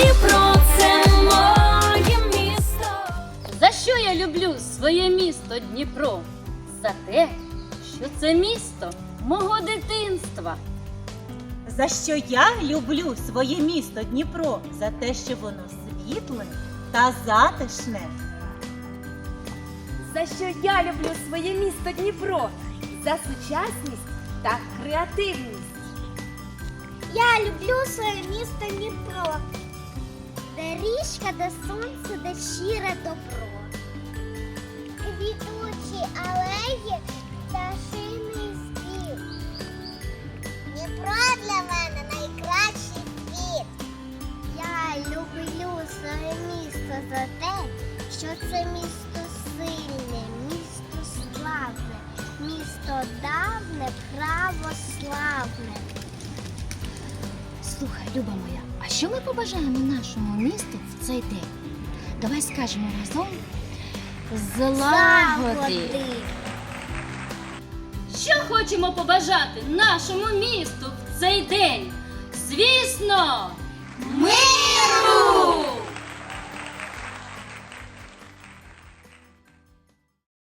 Дніпро це моє місто. За що я люблю своє місто Дніпро? За те, що це місто мого дитинства. За що я люблю своє місто Дніпро? За те, що воно світле та затишне. За що я люблю своє місто Дніпро? За сучасність та креативність. Я люблю своє місто Дніпро, річка, де сонце, де щире добро. Квітучі алеї та шийний спів. Дніпро для мене найкращий світ. Я люблю своє місто за те, що це місто сильне, місто славне, місто давне, православне. Слухай, Люба моя, що ми побажаємо нашому місту в цей день? Давай скажемо разом злагоди. Що хочемо побажати нашому місту в